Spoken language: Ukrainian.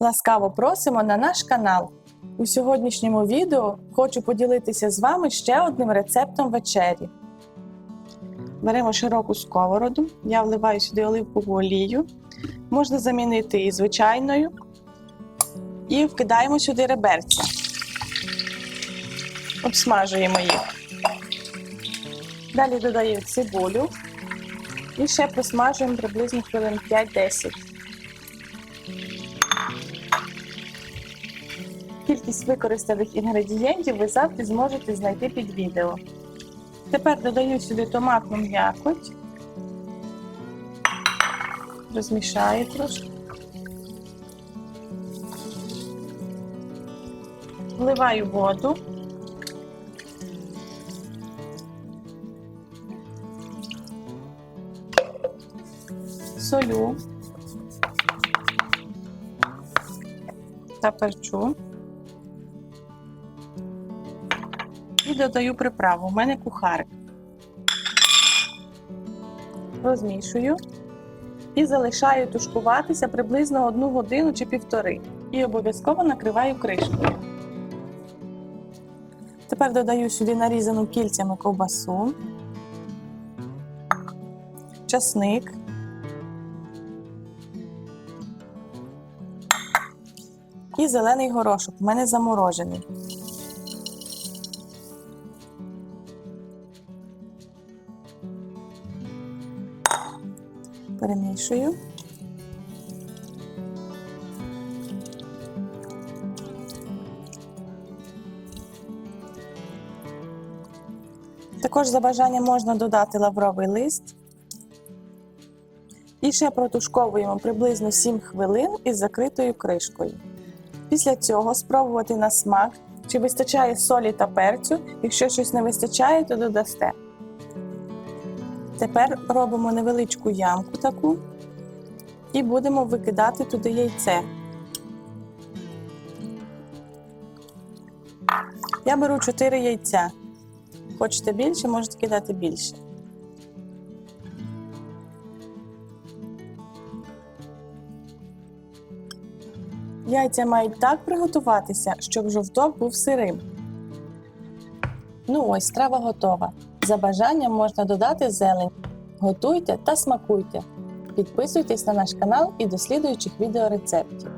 Ласкаво просимо на наш канал. У сьогоднішньому відео хочу поділитися з вами ще одним рецептом вечері. Беремо широку сковороду, я вливаю сюди оливкову олію, можна замінити і звичайною, і вкидаємо сюди реберця. Обсмажуємо їх. Далі додаю цибулю і ще просмажуємо приблизно хвилин 5-10. Кількість використаних інгредієнтів ви завжди зможете знайти під відео. Тепер додаю сюди томатну м'якоть, розмішаю трошки. Вливаю воду. Солю та перчу. І додаю приправу. У мене кухарик. Розмішую і залишаю тушкуватися приблизно одну годину чи півтори. І обов'язково накриваю кришкою. Тепер додаю сюди нарізану кільцями ковбасу, часник. І зелений горошок. У мене заморожений. Перемішую. Також за бажанням можна додати лавровий лист. І ще протушковуємо приблизно 7 хвилин із закритою кришкою. Після цього спробувати на смак, чи вистачає солі та перцю. Якщо щось не вистачає, то додасте. Тепер робимо невеличку ямку таку і будемо викидати туди яйце. Я беру 4 яйця. Хочете більше, можете кидати більше. Яйця мають так приготуватися, щоб жовток був сирим. Ну ось, страва готова. За бажанням можна додати зелень. Готуйте та смакуйте. Підписуйтесь на наш канал і до слідуючих відеорецептів.